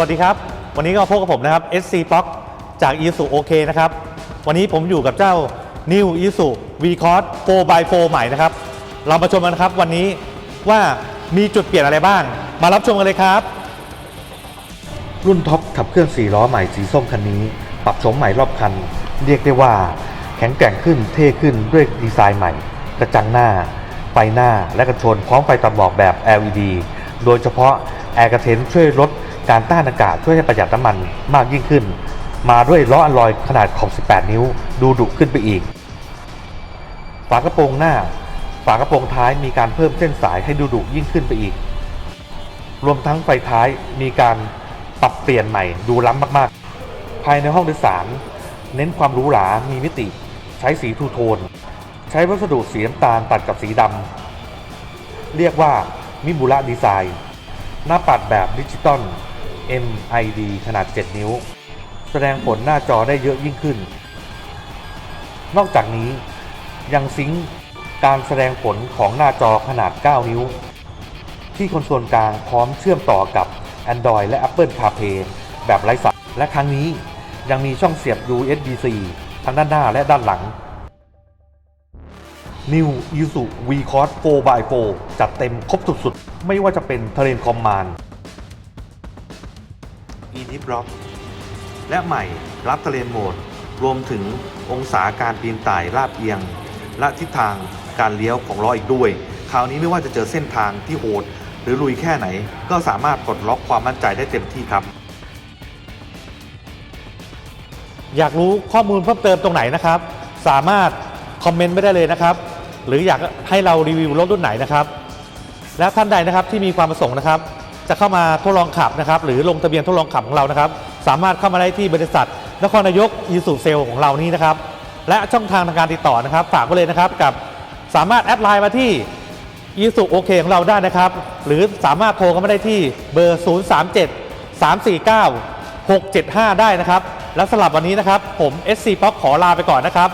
วัสดีครับ วันนี้ก็มาพบกับผมนะครับ SC b l o c จาก i s u OK นะครับ วันนี้ผมอยู่กับเจ้า New i s u V Cross 4x4 ใหม่นะครับ เรามาชมกันครับวันนี้ว่ามีจุดเปลี่ยนอะไรบ้าง มารับชมกันเลยครับ รุ่นท็อปขับเคลื่อน4ล้อใหม่สีส้มคันนี้ ปรับโฉมใหม่รอบคัน เรียกได้ว่า แข็งแกร่งขึ้นเท่ขึ้นด้วยดีไซน์ใหม่ กระจังหน้า ไฟหน้าและกระชนพร้อมไฟตัดหมอกแบบ LED โดยเฉพาะแอร์กระเทนช่วยลด การต้านอากาศช่วยให้ประหยัดน้ำมันมากยิ่งขึ้น มาด้วยล้ออลลอยขนาดขอบ 18 นิ้ว ดูดุขึ้นไปอีก ฝากระโปรงหน้า ฝากระโปรงท้ายมีการเพิ่มเส้นสายให้ดูดุยิ่งขึ้นไปอีก รวมทั้งไฟท้ายมีการปรับเปลี่ยนใหม่ดูล้ำมากๆ ภายในห้องโดยสาร เน้นความหรูหรา มีมิติ ใช้สีทูโทน ใช้วัสดุสีน้ำตาลตัดกับสีดำ เรียกว่ามิบูระดีไซน์ หน้าปัดแบบดิจิตอล MID ขนาด 7 นิ้ว แสดงผลหน้าจอได้เยอะยิ่งขึ้น นอกจากนี้ยังซิงค์การแสดงผลของหน้าจอขนาด 9 นิ้ว ที่คอนโซลกลางพร้อมเชื่อมต่อกับ Android และ Apple CarPlay แบบไร้สายและครั้งนี้ยังมีช่องเสียบ USB-C ทั้งด้านหน้าและด้านหลัง New Isuzu V-Cross 4x4 จัดเต็มครบสุดๆ ไม่ว่าจะเป็น Terrain Command n i b l o c k และใหม่รับ Terrain Mode รวมถึงองศาการปีนป่ายลาดเอียง และทิศทางการเลี้ยวของล้ออีกด้วย คราวนี้ไม่ว่าจะเจอเส้นทางที่โหด หรือลุยแค่ไหน ก็สามารถปลดล็อกความมั่นใจได้เต็มที่ครับ อยากรู้ข้อมูลเพิ่มเติมตรงไหนนะครับ สามารถคอมเมนต์ไม่ได้เลยนะครับ หรืออยากให้เรารีวิวรถรุ่นไหนนะครับ และท่านใดนะครับที่มีความประสงค์นะครับ จะเข้ามาทดลองขับนะครับหรือลงทะเบียนทดลองขับของเรานะครับ สามารถเข้ามาได้ที่บริษัท นครนายกอีสุเซลของเรานี่นะครับ และช่องทางทางการติดต่อนะครับ ฝากไว้เลยนะครับกับสามารถแอดไลน์มาที่อีสุโอเคของเราได้นะครับ หรือสามารถโทรเข้ามาได้ที่เบอร์ 037 349 675 ได้นะครับ และสำหรับวันนี้นะครับ ผม SC Pop ขอลาไปก่อนนะครับ